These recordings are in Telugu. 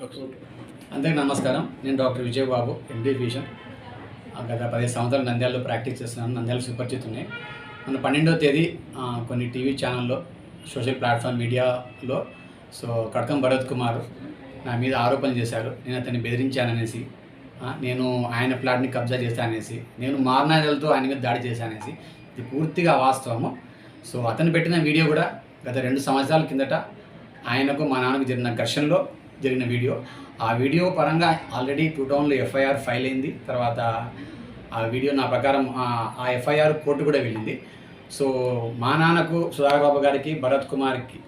అందరికీ నమస్కారం. నేను డాక్టర్ విజయబాబు ఎండి విజన్ గత పదిహేను సంవత్సరాలు నంద్యాలలో ప్రాక్టీస్ చేస్తున్నాను. నంద్యాల సుపరిచితున్నాయి మన పన్నెండవ తేదీ కొన్ని టీవీ ఛానల్లో సోషల్ ప్లాట్ఫామ్ మీడియాలో సో కడకం భరత్ కుమార్ నా మీద ఆరోపణలు చేశారు. నేను అతన్ని బెదిరించాననేసి నేను ఆయన ప్లాట్ని కబ్జా చేశాననేసి నేను మారణాలతో ఆయన మీద దాడి చేశాననేసి ఇది పూర్తిగా వాస్తవము సో అతను పెట్టిన వీడియో కూడా గత రెండు సంవత్సరాల కిందట ఆయనకు మా నాన్నకు జరిగిన ఘర్షణలో జరిగిన వీడియో. ఆ వీడియో పరంగా ఆల్రెడీ టూ టౌన్లో ఎఫ్ఐఆర్ ఫైల్ అయింది. తర్వాత ఆ వీడియో నా ప్రకారం ఆ- ఎఫ్ఐఆర్ కోర్టు కూడా వెళ్ళింది. సో మా నాన్నకు సుధాకర్ బాబు గారికి భరత్ కుమార్కి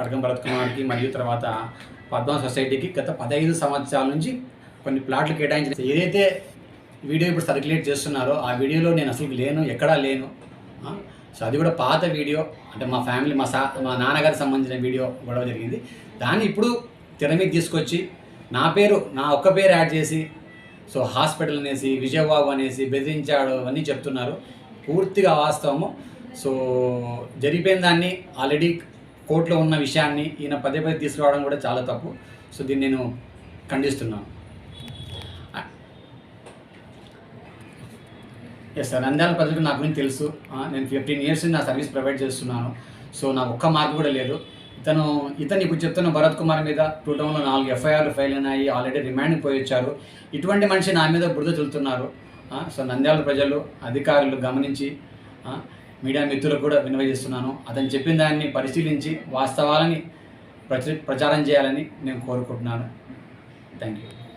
కడకం భరత్ కుమార్కి మరియు తర్వాత పద్మ సొసైటీకి గత పదహైదు సంవత్సరాల నుంచి కొన్ని ప్లాట్లు కేటాయించిన ఏదైతే వీడియో ఇప్పుడు సర్క్యులేట్ చేస్తున్నారో ఆ వీడియోలో నేను అసలు లేను ఎక్కడా లేను. సో అది కూడా పాత వీడియో. అంటే మా ఫ్యామిలీ మా సా మా నాన్నగారికి సంబంధించిన వీడియో గొడవ జరిగింది. దాన్ని ఇప్పుడు తెర మీద తీసుకొచ్చి నా పేరు నా ఒక్క పేరు యాడ్ చేసి సో హాస్పిటల్ అనేసి విజయబాబు అనేసి బెదిరించాడు అవన్నీ చెప్తున్నారు. పూర్తిగా వాస్తవము. సో జరిగిపోయిన దాన్ని ఆల్రెడీ కోర్టులో ఉన్న విషయాన్ని ఈయన పదే పదే తీసుకురావడం కూడా చాలా తప్పు. సో దీన్ని నేను ఖండిస్తున్నాను. ఎస్ సార్ నంద్యాల ప్రజలకు నా గురించి తెలుసు. నేను ఫిఫ్టీన్ ఇయర్స్ నా సర్వీస్ ప్రొవైడ్ చేస్తున్నాను. సో నాకు ఒక్క మార్క్ కూడా లేదు. ఇతను ఇతను ఇప్పుడు చెప్తున్న భరత్ కుమార్ మీద టూ టౌన్లో నాలుగు ఎఫ్ఐఆర్లు ఫైల్ అయినాయి ఆల్రెడీ రిమాండ్కి పోయి వచ్చారు ఇటువంటి మనిషి నా మీద బురద చెల్లుతున్నారు సో నంద్యాల ప్రజలు అధికారులు గమనించి మీడియా మిత్రులకు కూడా వినియోగిస్తున్నాను అతను చెప్పిన దాన్ని పరిశీలించి వాస్తవాలని ప్రచ ప్రచారం చేయాలని నేను కోరుకుంటున్నాను. Thank you